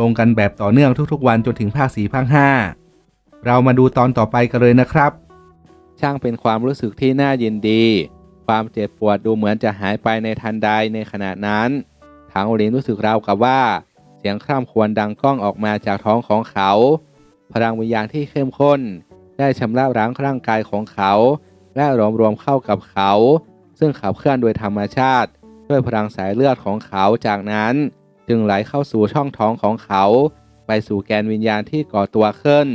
ลงกันแบบต่อเนื่องทุกๆ วันจนถึงภาคสี่ภาคห้าเรามาดูตอนต่อไปกันเลยนะครับ ช่างเป็นความรู้สึกที่น่ายินดี ความเจ็บปวดดูเหมือนจะหายไปในทันใดในขณะนั้นทางโอลินรู้สึกราวกับว่า เสียงคร่ำครวญดังก้องออกมาจากท้องของเขา พลังวิญญาณที่เข้มข้น ได้ชำระล้างร่างกายของเขา และรวมรวมเข้ากับเขา ซึ่งขับเคลื่อนโดยธรรมชาติ ด้วยพลังสายเลือดของเขาจากนั้น จึงไหลเข้าสู่ช่องท้องของเขา ไปสู่แกนวิญญาณที่ก่อตัวขึ้น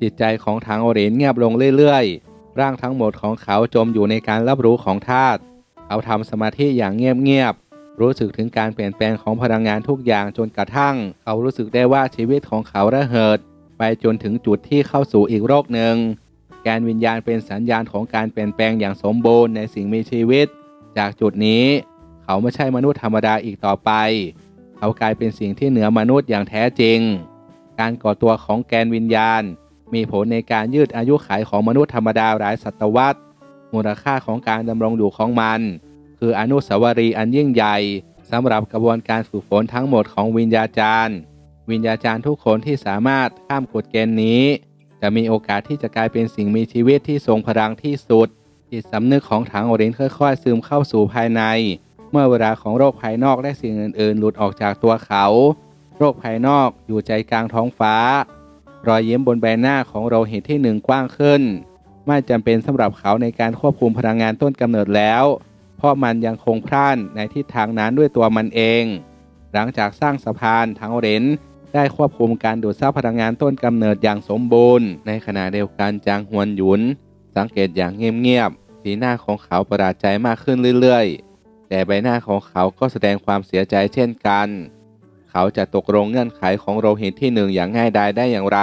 จิตใจของทางโอรินเงียบลงเรื่อยๆ ร่างทั้งหมดของเขาจมอยู่ในการรับรู้ของธาตุเขาทำสมาธิอย่างเงียบๆรู้สึกถึงการเปลี่ยนแปลงของพลังงานทุกอย่างจนกระทั่ง เขารู้สึกได้ว่าชีวิตของเขาระเหิด ไปจนถึงจุดที่เข้าสู่อีกโลกหนึ่งแกนวิญญาณเป็นสัญญาณของการเปลี่ยนแปลงอย่างสมบูรณ์ในสิ่งมีชีวิต จากจุดนี้ เขาไม่ใช่มนุษย์ธรรมดาอีกต่อไป เขากลายเป็นสิ่งที่เหนือมนุษย์อย่างแท้จริง การก่อตัวของแกนวิญญาณ มีผลในการยืดอายุขัยของมนุษย์ธรรมดาหลายศตวรรษ มูลค่าของการดำรงอยู่ของมัน คืออนุสาวรีย์อันยิ่งใหญ่สำหรับกระบวนการฝึกฝนทั้งหมดของวิญญาจารย์ วิญญาจารย์ทุกคนที่สามารถข้ามกฎเกณฑ์นี้ จะมีโอกาสที่จะกลายเป็นสิ่งมีชีวิตที่ทรงพลังที่สุดจิตสำนึกของถังโอเรนค่อยๆ ซึมเข้าสู่ภายใน เมื่อเวลาของโรคภายนอกและสิ่งอื่น ๆ หลุดออกจากตัวเขา โรคภายนอกอยู่ใจกลางท้องฟ้า รอยยิ้มบนใบหน้าของเราเห็นที่หนึ่งกว้างขึ้น ไม่จำเป็นสำหรับเขาในการควบคุมพลังงานต้นกำเนิดแล้ว เพราะมันยังคงพล่านในทิศทางนั้นด้วยตัวมันเอง หลังจากสร้างสะพานทางเรนได้ควบคุมการดูดซับพลังงานต้นกำเนิดอย่างสมบูรณ์ ในขณะเดียวกันจางหวนหยุน สังเกตอย่างเงียบๆสีหน้าของเขาประหลาดใจมากขึ้นเรื่อยๆ แต่ใบหน้าของเขาก็แสดงความเสียใจเช่นกัน เขาจะตกลงเงื่อนไขของโรหิตที่หนึ่งอย่างง่ายดายได้อย่างไร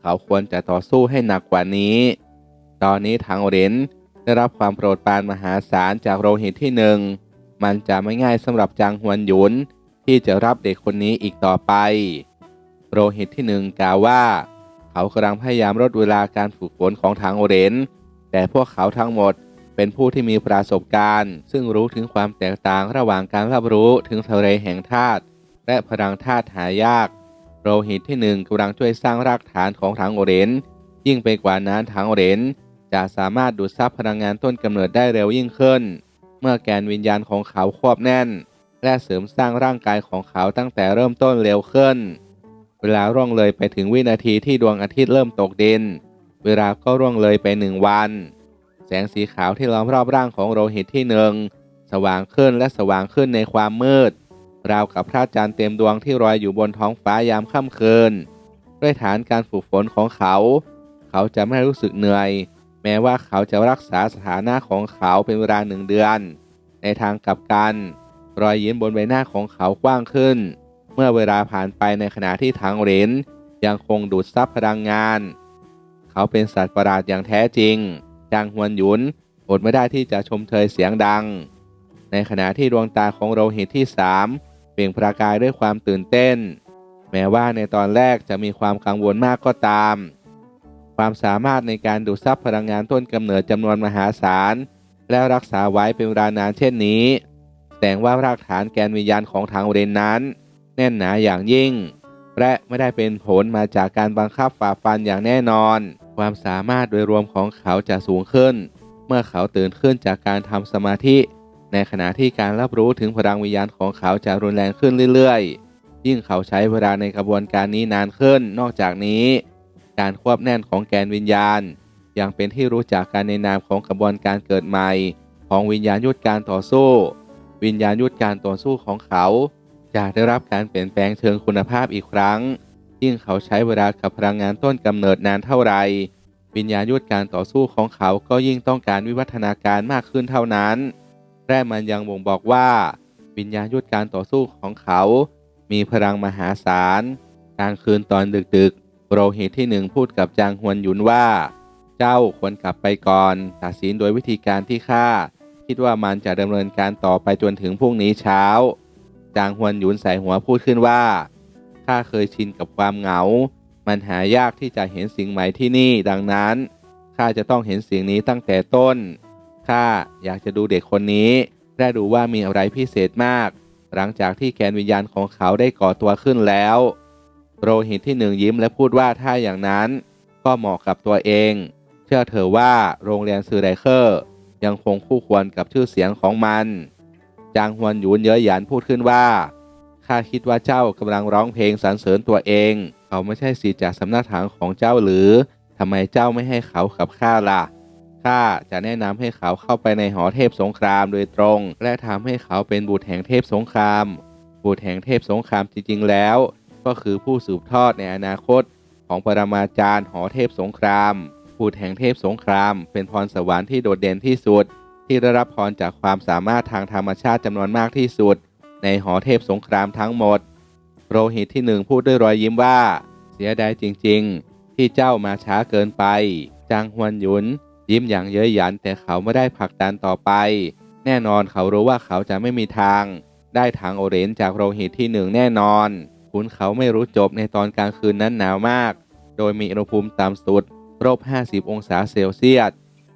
เขาควรจะต่อสู้ให้หนักกว่านี้ ตอนนี้ทางเรนได้รับความโปรดปรานมหาศาลจากโรหิตที่หนึ่ง มันจะไม่ง่ายสำหรับจางหวนหยุนที่จะรับเด็กคนนี้อีกต่อไป โรหิตที่หนึ่งกล่าวว่า เขากำลังพยายามลดเวลาการฝึกฝนของทางโอเรนแต่พวกเขาทั้งหมด เป็นผู้ที่มีประสบการณ์ ซึ่งรู้ถึงความแตกต่างระหว่างการรับรู้ถึงทะเลแห่งธาตุและพลังธาตุหายากโรหิตที่หนึ่งกำลังช่วยสร้างรากฐานของทางโอเรนยิ่งไปกว่านั้นทางโอเรนจะสามารถดูดซับพลังงานต้นกำเนิดได้เร็วยิ่งขึ้น เมื่อแกนวิญญาณของเขาควบแน่น และเสริมสร้างร่างกายของเขาตั้งแต่เริ่มต้นเร็วขึ้น เวลาร่วงเลยไปถึงวินาทีที่ดวงอาทิตย์เริ่มตกดิน เวลาก็ร่วงเลยไปหนึ่งวัน แสงสีขาวที่ล้อมรอบร่างของโรหิตที่หนึ่งสว่างขึ้นและสว่างขึ้นในความมืด ราวกับพระจันทร์เต็มดวงที่ลอยอยู่บนท้องฟ้ายามค่ำคืน ด้วยฐานการฝึกฝนของเขา เขาจะไม่รู้สึกเหนื่อย แม้ว่าเขาจะรักษาสถานะของเขาเป็นเวลาหนึ่งเดือน ในทางกลับกัน รอยยิ้มบนใบหน้าของเขากว้างขึ้น เมื่อเวลาผ่านไปในขณะที่ทางเหรนยังคงดูดซับพลังงาน เขาเป็นสัตว์ประหลาดอย่างแท้จริง จางฮวนหยุนอดไม่ได้ที่จะชมเชยเสียงดัง ในขณะที่ดวงตาของโรหิตที่สามเปล่งประกายด้วยความตื่นเต้น แม้ว่าในตอนแรกจะมีความกังวลมากก็ตาม ความสามารถในการดูดซับพลังงานต้นกำเนิดจำนวนมหาศาล และรักษาไว้เป็นเวลานานเช่นนี้แสดงว่ารากฐานแกนวิญญาณของทางเรนนั้น แน่นหนาอย่างยิ่ง และไม่ได้เป็นผลมาจากการบังคับฝ่าฟันอย่างแน่นอน ความสามารถโดยรวมของเขาจะสูงขึ้น เมื่อเขาตื่นขึ้นจากการทำสมาธิ ในขณะที่การรับรู้ถึงพลังวิญญาณของเขาจะรุนแรงขึ้นเรื่อยๆ ยิ่งเขาใช้เวลาในกระบวนการนี้นานขึ้น นอกจากนี้ การควบแน่นของแกนวิญญาณ ยังเป็นที่รู้จักกันในนามของกระบวนการเกิดใหม่ ของวิญญาณยุทธการต่อสู้ วิญญาณยุทธการต่อสู้ของเขา จะได้รับการเปลี่ยนแปลงเชิงคุณภาพอีกครั้ง ยิ่งเขาใช้เวลากับพลังงานต้นกำเนิดนานเท่าไรวิญญาณยุทธการต่อสู้ของเขาก็ยิ่งต้องการวิวัฒนาการมากขึ้นเท่านั้น และมันยังบ่งบอกว่า วิญญาณยุทธการต่อสู้ของเขา มีพลังมหาศาลกลางคืนตอนดึกๆโรหิตที่หนึ่งพูดกับจางฮวนหยุนว่า เจ้าควรกลับไปก่อน ตัดสินโดยวิธีการที่ข้าคิดว่ามันจะดำเนินการต่อไปจนถึงพรุ่งนี้เช้า จางฮวนหยุนใส่หัวพูดขึ้นว่า ข้าเคยชินกับความเหงา มันหายากที่จะเห็นสิ่งใหม่ที่นี่ดังนั้นข้าจะต้องเห็นสิ่งนี้ตั้งแต่ต้นข้าอยากจะดูเด็กคนนี้และดูว่ามีอะไรพิเศษมาก หลังจากที่แกนวิญญาณของเขาได้ก่อตัวขึ้นแล้ว โรหิตที่หนึ่งยิ้มและพูดว่าถ้าอย่างนั้น ก็เหมาะกับตัวเอง เชื่อเถอะว่าโรงเรียนซือไรเคอร์ ยังคงคู่ควรกับชื่อเสียงของมัน จางฮวนหยุนเย้ยหยันพูดขึ้นว่า ข้าคิดว่าเจ้ากำลังร้องเพลงสรรเสริญตัวเอง เขาไม่ใช่สีจากสำนักถังของเจ้าหรือทำไมเจ้าไม่ให้เขากับข้าล่ะ ข้าจะแนะนำให้เขาเข้าไปในหอเทพสงครามโดยตรง และทำให้เขาเป็นบุตรแห่งเทพสงคราม บุตรแห่งเทพสงครามจริงๆแล้ว ก็คือผู้สืบทอดในอนาคต ของปรมาจารย์หอเทพสงคราม บุตรแห่งเทพสงคราม เป็นพรสวรรค์ที่โดดเด่นที่สุด ที่ได้รับพรจากความสามารถทางธรรมชาติจำนวนมากที่สุด ในหอเทพสงครามทั้งหมด โรหิตที่หนึ่งพูดด้วยรอยยิ้มว่า เสียดายจริงๆ ที่เจ้ามาช้าเกินไป จางฮวนหยุน ยิ้มอย่างเย้ยหยันแต่เขาไม่ได้ผลักดันต่อไป แน่นอนเขารู้ว่าเขาจะไม่มีทาง ได้ทางโอเรนจากโรหิตที่หนึ่งแน่นอน คุณเขาไม่รู้จบในตอนกลางคืนนั้นหนาวมาก โดยมีอุณหภูมิต่ำสุดลบ50 องศาเซลเซียส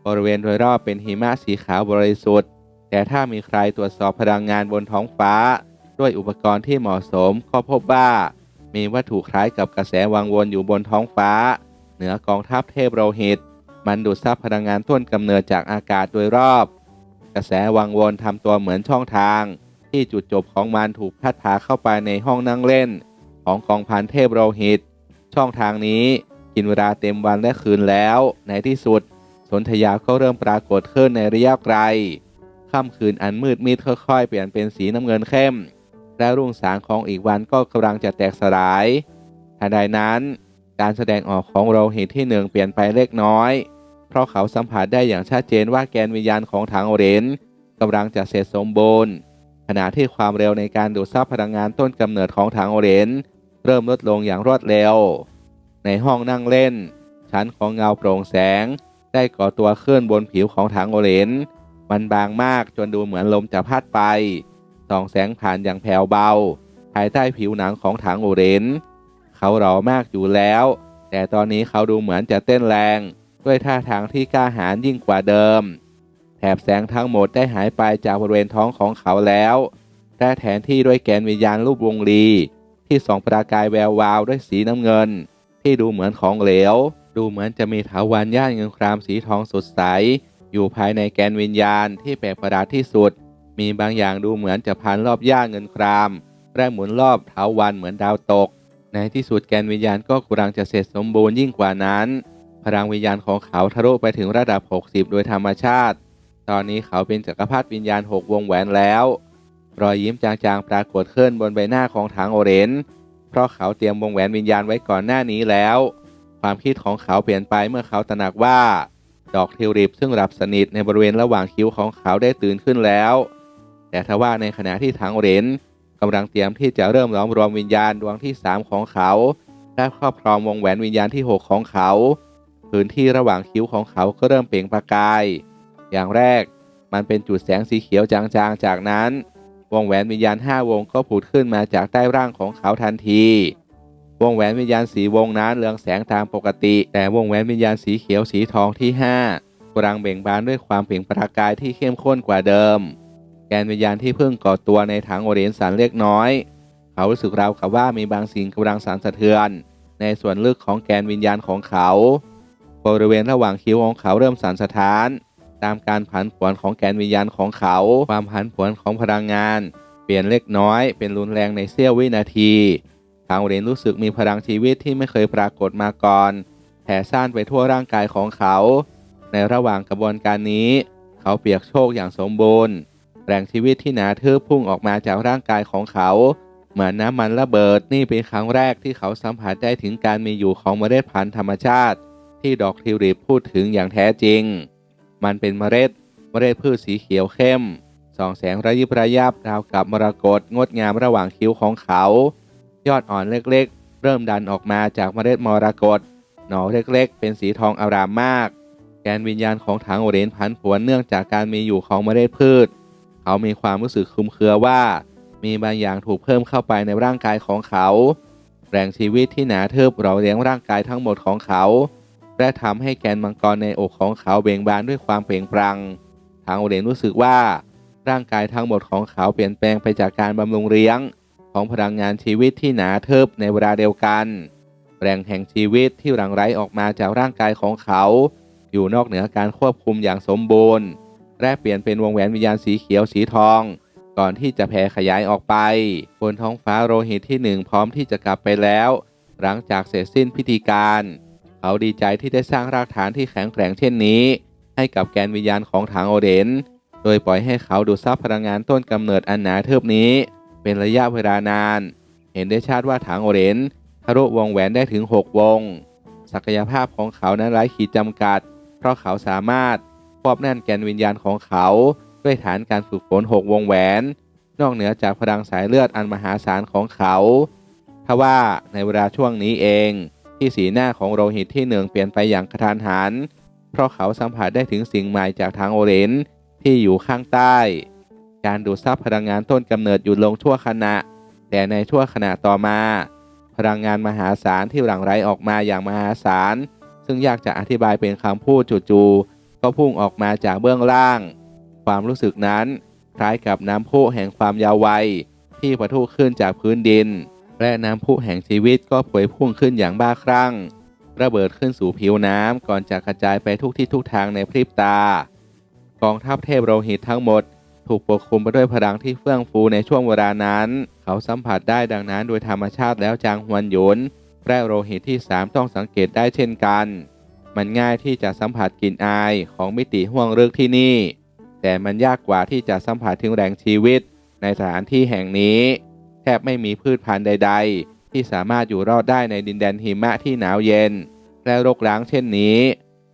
บริเวณโดยรอบเป็นหิมะสีขาวบริสุทธิ์ แต่ถ้ามีใครตรวจสอบพลังงานบนท้องฟ้า ด้วยอุปกรณ์ที่เหมาะสมก็พบว่า มีวัตถุคล้ายกับกระแสวังวนอยู่บนท้องฟ้า เหนือกองทัพเทพโรหิต มันดูดซับพลังงานต้นกำเนิดจากอากาศโดยรอบ กระแสวังวนทำตัวเหมือนช่องทาง ที่จุดจบของมันถูกพัดพาเข้าไปในห้องนั่งเล่น ของกองพันเทพโรหิต ช่องทางนี้กินเวลาเต็มวันและคืนแล้ว ในที่สุด สนธยาก็เริ่มปรากฏขึ้นในระยะไกล ค่ำคืนอันมืดมิดค่อยๆ เปลี่ยนเป็นสีน้ำเงินเข้ม และรุ่งสางของอีกวันก็กำลังจะแตกสลายทันใดนั้นการแสดงออกของโราเหิตที่หนึ่งเปลี่ยนไปเล็กน้อย เพราะเขาสัมผัสได้อย่างชัดเจนว่าแกนวิญญาณของถังโอเรนกำลังจะเสร็จสมบูรณ์ขณะที่ความเร็วในการดูดซับพลังงานต้นกำเนิดของถังโอเรนเริ่มลดลงอย่างรวดเร็ว ในห้องนั่งเล่น ชั้นของเงาโปร่งแสง ได้ก่อตัวขึ้นบนผิวของถังโอเรน มันบางมากจนดูเหมือนลมจะพัดไปส่องแสงผ่านอย่างแผ่วเบา ภายใต้ผิวหนังของถังโอเรนเขาหล่อมากอยู่แล้ว แต่ตอนนี้เขาดูเหมือนจะเต้นแรง ด้วยท่าทางที่กล้าหาญยิ่งกว่าเดิม แถบแสงทั้งหมดได้หายไปจากบริเวณท้องของเขาแล้วและแทนที่ด้วยแกนวิญญาณรูปวงรี ที่ส่องประกายแวววาวด้วยสีน้ำเงิน ที่ดูเหมือนของเหลว ดูเหมือนจะมีถาวรย่านเงินครามสีทองสดใส อยู่ภายในแกนวิญญาณที่แปลกประหลาดที่สุด มีบางอย่างดูเหมือนจะพันรอบย่าเงินครามและหมุนรอบเถาวันเหมือนดาวตก ในที่สุดแกนวิญญาณก็กำลังจะเสร็จสมบูรณ์ยิ่งกว่านั้น พลังวิญญาณของเขาทะลุไปถึงระดับ 60 โดยธรรมชาติ ตอนนี้เขาเป็นจักรพรรดิวิญญาณ 6 วงแหวนแล้ว รอยยิ้มจางๆปรากฏขึ้นบนใบหน้าของถังโอเรนเพราะเขาเตรียมวงแหวนวิญญาณไว้ก่อนหน้านี้แล้ว ความคิดของเขาเปลี่ยนไปเมื่อเขาตระหนักว่า ดอกทิวลิปซึ่งหลับสนิทในบริเวณระหว่างคิ้วของเขาได้ตื่นขึ้นแล้ว แต่ทว่าในขณะที่ถังเรนกำลังเตรียมที่จะเริ่มล้อมรวมวิญญาณดวงที่ 3 ของเขาและครอบครองวงแหวนวิญญาณที่ 6 ของเขา พื้นที่ระหว่างคิ้วของเขาก็เริ่มเปล่งประกาย อย่างแรกมันเป็นจุดแสงสีเขียวจางๆ จากนั้น วงแหวนวิญญาณ 5 วงก็ผุดขึ้นมาจากใต้ร่างของเขาทันที วงแหวนวิญญาณสีวงนั้นเรืองแสงตามปกติ แต่วงแหวนวิญญาณสีเขียวสีทองที่ 5กำลังเบ่งบานด้วยความเปล่งประกายที่เข้มข้นกว่าเดิม แกนวิญญาณที่เพิ่งก่อตัวในถังโอเรนสันเล็กน้อย เขารู้สึกราวกับว่ามีบางสิ่งกำลังสั่นสะเทือน ในส่วนลึกของแกนวิญญาณของเขาบริเวณระหว่างคิ้วของเขาเริ่มสั่นสะท้าน ตามการผันผวนของแกนวิญญาณของเขา ความผันผวนของพลังงาน เปลี่ยนเล็กน้อยเป็นรุนแรงในเสี้ยววินาที ทางเรนรู้สึกมีพลังชีวิตที่ไม่เคยปรากฏมาก่อนแผ่ซ่านไปทั่วร่างกายของเขา ในระหว่างกระบวนการนี้ เขาเปียกโชคอย่างสมบูรณ์ แรงชีวิตที่หนาทึบพุ่งออกมาจากร่างกายของเขา เหมือนน้ำมันระเบิดนี่เป็นครั้งแรกที่เขาสัมผัสได้ถึงการมีอยู่ของเมล็ดพันธุ์ธรรมชาติ ที่ดอกทิวลิปพูดถึงอย่างแท้จริง มันเป็นเมล็ดเมล็ดพืชสีเขียวเข้มส่องแสงระยิบระยับราวกับมรกตงดงามระหว่างคิ้วของเขา ยอดอ่อนเล็กๆ เริ่มดันออกมาจากเมล็ดมรกตหน่อเล็กๆ เป็นสีทองอารามมาก แกนวิญญาณของถังโอเรนผันผวนเนื่องจากการมีอยู่ของเมล็ดพืช เขามีความรู้สึกคลุมเครือว่า มีบางอย่างถูกเพิ่มเข้าไปในร่างกายของเขา แรงชีวิตที่หนาทึบเราเลี้ยงร่างกายทั้งหมดของเขา และทำให้แกนมังกรในอกของเขาเบ่งบานด้วยความเปล่งปลั่งทางโอเรนรู้สึกว่า ร่างกายทั้งหมดของเขาเปลี่ยนแปลงไปจากการบำรุงเลี้ยง ของพลังงานชีวิตที่หนาทึบในเวลาเดียวกัน แรงแห่งชีวิตที่หลั่งไหลออกมาจากร่างกายของเขา อยู่นอกเหนือการควบคุมอย่างสมบูรณ์ และเปลี่ยนเป็นวงแหวนวิญญาณสีเขียวสีทอง ก่อนที่จะแผ่ขยายออกไป บนท้องฟ้าโรหิตที่หนึ่งพร้อมที่จะกลับไปแล้ว หลังจากเสร็จสิ้นพิธีการ เขาดีใจที่ได้สร้างรากฐานที่แข็งแกร่งเช่นนี้ ให้กับแกนวิญญาณของถังโอเดนโดยปล่อยให้เขาดูดซับพลังงานต้นกำเนิดอันหนาเทิบนี้ เป็นระยะเวลานาน เห็นได้ชัดว่าถังโอเรนทะลุวงแหวนได้ถึง 6 วง ศักยภาพของเขานั้นไร้ขีดจำกัด เพราะเขาสามารถควบแน่นแกนวิญญาณของเขา ด้วยฐานการฝึกฝน 6 วงแหวน นอกเหนือจากพลังสายเลือดอันมหาศาลของเขาทว่าในเวลาช่วงนี้เอง ที่สีหน้าของโรหิตที่หนึ่งเปลี่ยนไปอย่างกระทันหัน เพราะเขาสัมผัสได้ถึงสิ่งใหม่จากทางโอเรนที่อยู่ข้างใต้ การดูดซับพลังงานต้นกำเนิดหยุดลงชั่วขณะ แต่ในชั่วขณะต่อมา พลังงานมหาศาลที่หลั่งไหลออกมาอย่างมหาศาล ซึ่งยากจะอธิบายเป็นคำพูดจู่ๆก็พุ่งออกมาจากเบื้องล่าง ความรู้สึกนั้นคล้ายกับน้ำพุแห่งความยาววัยที่ปะทุขึ้นจากพื้นดิน และน้ำพุแห่งชีวิตก็พวยพุ่งขึ้นอย่างบ้าคลั่ง ระเบิดขึ้นสู่ผิวน้ำก่อนจะกระจายไปทุกที่ทุกทางในพริบตากองทัพเทพโรหิตทั้งหมด ถูกปกคลุมไปด้วยพลังที่เฟื่องฟูในช่วงเวลานั้น เขาสัมผัสได้ดังนั้นโดยธรรมชาติแล้วจางฮวนหยุนและโรหิตที่สามต้องสังเกตได้เช่นกัน มันง่ายที่จะสัมผัสกลิ่นอายของมิติห่วงลึกที่นี่ แต่มันยากกว่าที่จะสัมผัสถึงแรงชีวิต ในสถานที่แห่งนี้ แทบไม่มีพืชพันธุ์ใด ๆ ที่สามารถอยู่รอดได้ในดินแดนหิมะที่หนาวเย็น และรกร้างเช่นนี้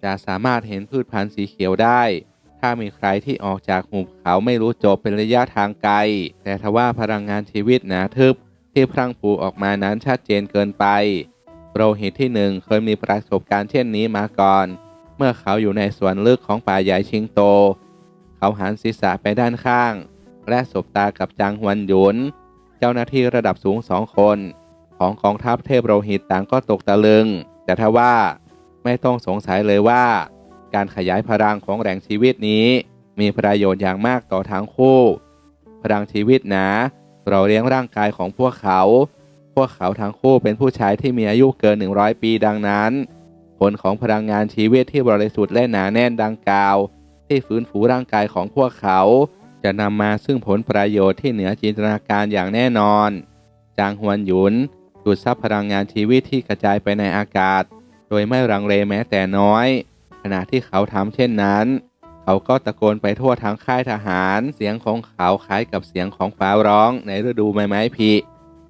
จะสามารถเห็นพืชพันธุ์สีเขียวได้ ถ้ามีใครที่ออกจากหุบเขาไม่รู้จบเป็นระยะทางไกล แต่ทว่าพลังงานชีวิตหนาทึบที่พรั่งพรูออกมานั้นชัดเจนเกินไป โรหิตที่หนึ่งเคยมีประสบการณ์เช่นนี้มาก่อน เมื่อเขาอยู่ในสวนลึกของป่าใหญ่ชิงโต เขาหันศีรษะไปด้านข้าง และสบตากับจางฮวนหยุน เจ้าหน้าที่ระดับสูงสองคน ของกองทัพเทพโรหิตต่างก็ตกตะลึง แต่ทว่าไม่ต้องสงสัยเลยว่า การขยายพลังของแหล่งชีวิตนี้ มีประโยชน์อย่างมากต่อทั้งคู่ พลังชีวิตหนาเราเลี้ยงร่างกายของพวกเขา พวกเขาทั้งคู่เป็นผู้ชายที่มีอายุเกิน 100 ปีดังนั้น ผลของพลังงานชีวิตที่บริสุทธิ์และหนาแน่นดังกล่าว ที่ฟื้นฟูร่างกายของพวกเขา จะนำมาซึ่งผลประโยชน์ที่เหนือจินตนาการอย่างแน่นอน จางฮวนหยุนดูดซับพลังงานชีวิตที่กระจายไปในอากาศ โดยไม่รังเลแม้แต่น้อย ณะที่เขาทำเช่นนั้น เขาก็ตะโกนไปทั่วทั้งค่ายทหาร เสียงของเขาคล้ายกับเสียงของฟ้าร้องในฤดูใบไม้ผลิ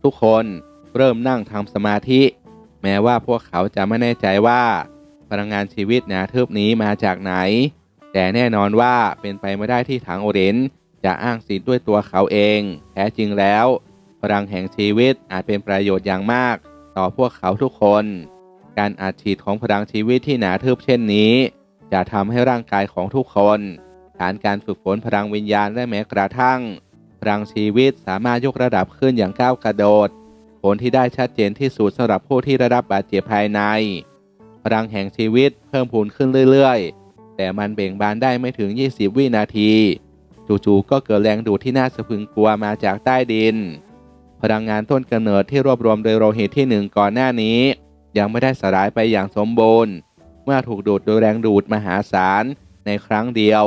ทุกคนเริ่มนั่งทำสมาธิ แม้ว่าพวกเขาจะไม่แน่ใจว่า พลังงานชีวิตหนาทึบนี้มาจากไหน แต่แน่นอนว่าเป็นไปไม่ได้ที่ถังโอเรนจะอ้างสิทธิ์ด้วยตัวเขาเอง แท้จริงแล้ว พลังแห่งชีวิตอาจเป็นประโยชน์อย่างมาก ต่อพวกเขาทุกคน การอัดฉีดของพลังชีวิตที่หนาทึบเช่นนี้ จะทำให้ร่างกายของทุกคนฐานการฝึกฝนพลังวิญญาณและแม้กระทั่งพลังชีวิตสามารถยกระดับขึ้นอย่างก้าวกระโดด ผลที่ได้ชัดเจนที่สุดสำหรับผู้ที่ได้รับบาดเจ็บภายใน พลังแห่งชีวิตเพิ่มพูนขึ้นเรื่อยๆ แต่มันเบ่งบานได้ไม่ถึง 20 วินาที จู่ๆก็เกิดแรงดูดที่น่าสะพรึงกลัวมาจากใต้ดิน พลังงานต้นกำเนิดที่รวบรวมโดยโลหิตที่หนึ่งก่อนหน้านี้ ยังไม่ได้สลายไปอย่างสมบูรณ์ เมื่อถูกดูดโดยแรงดูดมหาศาลในครั้งเดียว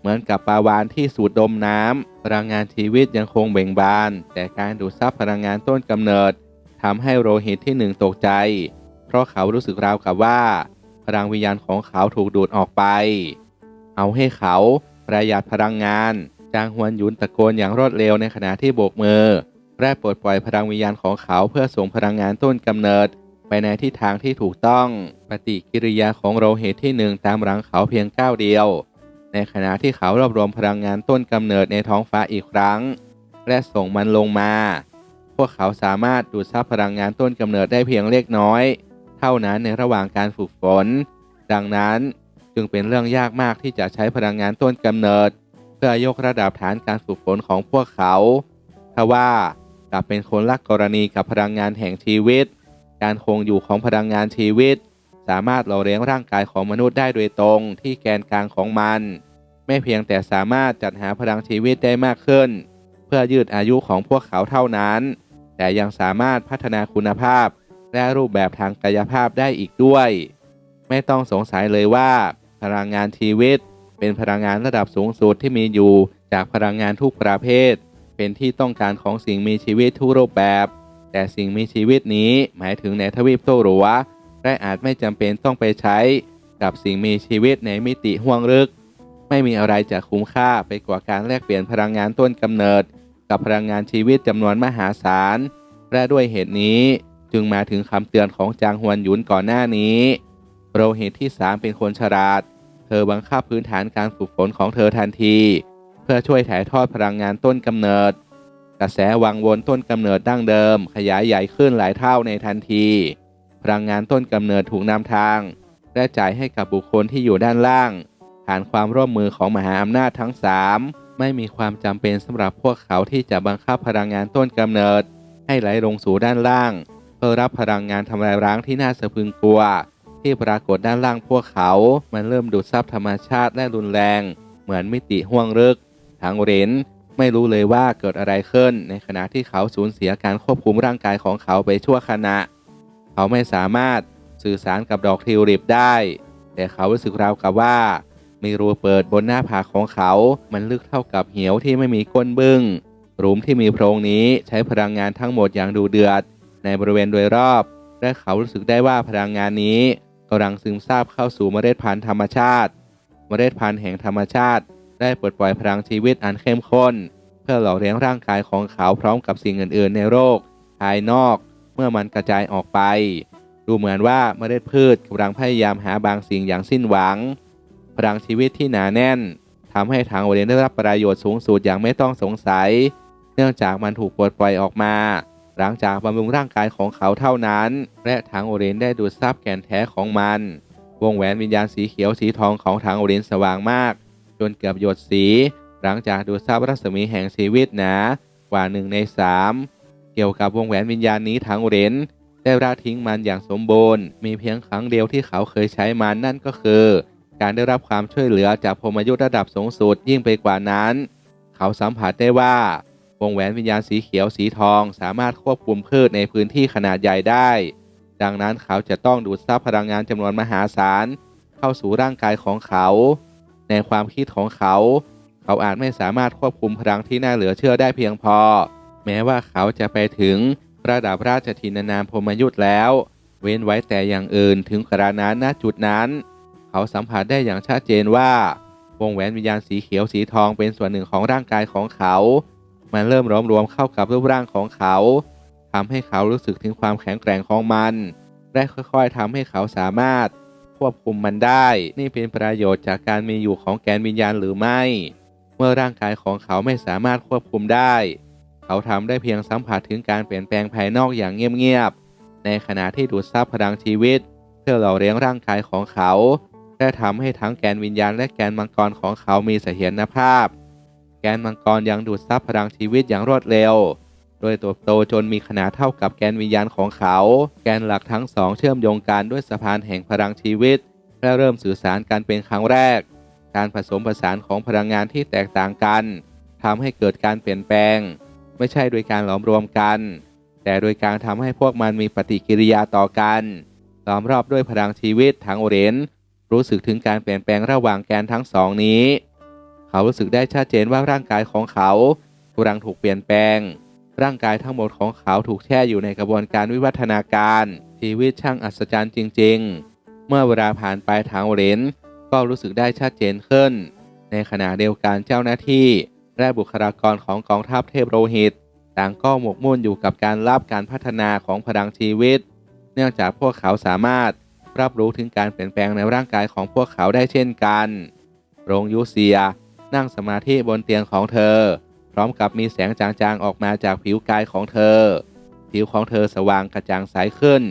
เหมือนกับปลาวานที่สูดดมน้ำพลังงานชีวิตยังคงเบ่งบาน แต่การดูดซับพลังงานต้นกำเนิดทำให้โรหิตที่หนึ่งตกใจ เพราะเขารู้สึกราวกับว่า พลังวิญญาณของเขาถูกดูดออกไป เอาให้เขาประหยัดพลังงานจางฮวนยุนตะโกนอย่างรวดเร็วในขณะที่โบกมือและปลดปล่อยพลังวิญญาณของเขาเพื่อส่งพลังงานต้นกำเนิด ไปในทิศทางที่ถูกต้อง ปฏิกิริยาของโรหิตที่หนึ่งตามหลังเขาเพียงก้าวเดียว ในขณะที่เขารวบรวมพลังงานต้นกำเนิดในท้องฟ้าอีกครั้ง และส่งมันลงมา พวกเขาสามารถดูดซับพลังงานต้นกำเนิดได้เพียงเล็กน้อย เท่านั้นในระหว่างการฝึกฝน ดังนั้นจึงเป็นเรื่องยากมากที่จะใช้พลังงานต้นกำเนิด เพื่อยกระดับฐานการฝึกฝนของพวกเขาทว่า กลับเป็นคนละกรณีกับพลังงานแห่งชีวิต การคงอยู่ของพลังงานชีวิต สามารถหล่อเลี้ยงร่างกายของมนุษย์ได้โดยตรงที่แกนกลางของมัน ไม่เพียงแต่สามารถจัดหาพลังชีวิตได้มากขึ้น เพื่อยืดอายุของพวกเขาเท่านั้น แต่ยังสามารถพัฒนาคุณภาพ และรูปแบบทางกายภาพได้อีกด้วย ไม่ต้องสงสัยเลยว่า พลังงานชีวิต เป็นพลังงานระดับสูงสุดที่มีอยู่จากพลังงานทุกประเภท เป็นที่ต้องการของสิ่งมีชีวิตทุกรูปแบบ แต่สิ่งมีชีวิตนี้หมายถึงในทวีปโตรัวและอาจไม่จำเป็นต้องไปใช้ กับสิ่งมีชีวิตในมิติห่วงลึก ไม่มีอะไรจะคุ้มค่าไปกว่าการแลกเปลี่ยนพลังงานต้นกำเนิด กับพลังงานชีวิตจำนวนมหาศาล และด้วยเหตุนี้จึงมาถึงคำเตือนของจางฮวนหยุนก่อนหน้านี้โรหิตที่สามเป็นคนฉลาด เธอบังคับพื้นฐานการฝึกฝนของเธอทันที เพื่อช่วยถ่ายทอดพลังงานต้นกำเนิด กระแสวังวนต้นกำเนิดดั้งเดิม ขยายใหญ่ขึ้นหลายเท่าในทันที พลังงานต้นกำเนิดถูกนำทางและจ่ายให้กับบุคคลที่อยู่ด้านล่าง ผ่านความร่วมมือของมหาอำนาจทั้งสามไม่มีความจำเป็นสำหรับพวกเขาที่จะบังคับพลังงานต้นกำเนิด ให้ไหลลงสู่ด้านล่าง เพื่อรับพลังงานทำลายร้างที่น่าสะพึงกลัว ที่ปรากฏด้านล่างพวกเขา มันเริ่มดูดซับธรรมชาติและรุนแรง เหมือนมิติห่วงลึกทางเรน ไม่รู้เลยว่าเกิดอะไรขึ้น ในขณะที่เขาสูญเสียการควบคุมร่างกายของเขาไปชั่วขณะ เขาไม่สามารถสื่อสารกับดอกทิวลิปได้ แต่เขารู้สึกราวกับว่า มีรูเปิดบนหน้าผากของเขา มันลึกเท่ากับเหวที่ไม่มีก้นบึง้งหลุมที่มีโพรงนี้ใช้พลังงานทั้งหมดอย่างดูเดือด ในบริเวณโดยรอบ และเขารู้สึกได้ว่าพลังงานนี้กำลังซึมซาบเข้าสู่เมล็ดพันธุ์ธรรมชาติ เมล็ดพันธุ์แห่งธรรมชาติ ได้ปลดปล่อยพลังชีวิตอันเข้มข้น เพื่อหล่อเลี้ยงร่างกายของเขาพร้อมกับสิ่งอื่น ๆ ในโลกภายนอกเมื่อมันกระจายออกไป ดูเหมือนว่าเมล็ดพืชกำลังพยายามหาบางสิ่งอย่างสิ้นหวัง พลังชีวิตที่หนาแน่นทำให้ทางโอเรียนได้รับประโยชน์สูงสุดอย่างไม่ต้องสงสัย เนื่องจากมันถูกปลดปล่อยออกมา หลังจากบำรุงร่างกายของเขาเท่านั้น และทางโอเรนได้ดูดซับแก่นแท้ของมัน วงแหวนวิญญาณสีเขียวสีทองของทางโอเรนสว่างมาก จนเกือบหยดสี หลังจากดูดซับรัศมีแห่งชีวิตหนากว่าหนึ่งในสามเกี่ยวกับวงแหวนวิญญาณนี้ทางเรนได้ละทิ้งมันอย่างสมบูรณ์ มีเพียงครั้งเดียวที่เขาเคยใช้มันนั่นก็คือ การได้รับความช่วยเหลือจากพรหมยุทธ์ระดับสูงสุดยิ่งไปกว่านั้น เขาสัมผัสได้ว่าวงแหวนวิญญาณสีเขียวสีทองสามารถควบคุมพืชในพื้นที่ขนาดใหญ่ได้ ดังนั้นเขาจะต้องดูดซับพลังงานจำนวนมหาศาลเข้าสู่ร่างกายของเขา ในความคิดของเขา เขาอาจไม่สามารถควบคุมพลังที่น่าเหลือเชื่อได้เพียงพอ แม้ว่าเขาจะไปถึงระดับราชทินานามพรมยุทธ์แล้ว เว้นไว้แต่อย่างอื่นถึงกระนั้นณจุดนั้น เขาสัมผัสได้อย่างชัดเจนว่าวงแหวนวิญญาณสีเขียวสีทองเป็นส่วนหนึ่งของร่างกายของเขา มันเริ่มร้อมรวมเข้ากับรูปร่างของเขาทำให้เขารู้สึกถึงความแข็งแกร่งของมัน และค่อยๆทำให้เขาสามารถ ควบคุมมันได้ นี่เป็นประโยชน์จากการมีอยู่ของแกนวิญญาณหรือไม่ เมื่อร่างกายของเขาไม่สามารถควบคุมได้ เขาทำได้เพียงสัมผัสถึงการเปลี่ยนแปลงภายนอกอย่างเงียบๆในขณะที่ดูดซับพลังชีวิต เพื่อหล่อเลี้ยงร่างกายของเขาและทำให้ทั้งแกนวิญญาณและแกนมังกรของเขามีเสถียรภาพ แกนมังกรยังดูดซับพลังชีวิตอย่างรวดเร็ว โดยเติบโตจนมีขนาดเท่ากับแกนวิญญาณของเขา แกนหลักทั้งสองเชื่อมโยงกันด้วยสะพานแห่งพลังชีวิต และเริ่มสื่อสารกันเป็นครั้งแรก การผสมผสานของพลังงานที่แตกต่างกันทำให้เกิดการเปลี่ยนแปลง ไม่ใช่โดยการหลอมรวมกัน แต่โดยการทำให้พวกมันมีปฏิกิริยาต่อกันล้อมรอบด้วยพลังชีวิตทางโอเรนรู้สึกถึงการเปลี่ยนแปลงระหว่างแกนทั้งสองนี้ เขารู้สึกได้ชัดเจนว่าร่างกายของเขากำลังถูกเปลี่ยนแปลง ร่างกายทั้งหมดของเขาถูกแช่อยู่ในกระบวนการวิวัฒนาการ ชีวิตช่างอัศจรรย์จริง ๆ เมื่อเวลาผ่านไปทางเรนก็รู้สึกได้ชัดเจนขึ้น ในขณะเดียวกันเจ้าหน้าที่ และบุคลากรของกองทัพเทพโรหิต ต่างก็หมกมุ่นอยู่กับการรับการพัฒนาของพลังชีวิต เนื่องจากพวกเขาสามารถรับรู้ถึงการเปลี่ยนแปลงในร่างกายของพวกเขาได้เช่นกัน โรงยูเซีย นั่งสมาธิบนเตียงของเธอ ร้อมกับมีแสงจางๆออกมาจากผิวกายของเธอ ผิวของเธอสว่างกระจ่างใสขึ้น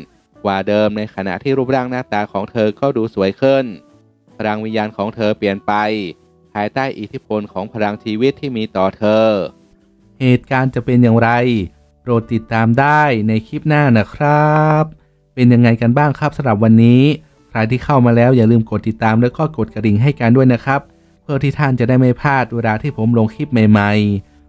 กว่าเดิมในขณะที่รูปร่างหน้าตาของเธอก็ดูสวยขึ้น พลังวิญญาณของเธอเปลี่ยนไป ภายใต้อิทธิพลของพลังชีวิตที่มีต่อเธอ เหตุการณ์จะเป็นอย่างไร โปรดติดตามได้ในคลิปหน้านะครับ เป็นยังไงกันบ้างครับสำหรับวันนี้ ใครที่เข้ามาแล้วอย่าลืมกดติดตามแล้วก็กดกระดิ่งให้กันด้วยนะครับ เพื่อที่ท่านจะได้ไม่พลาดเวลาที่ผมลงคลิปใหม่ ๆ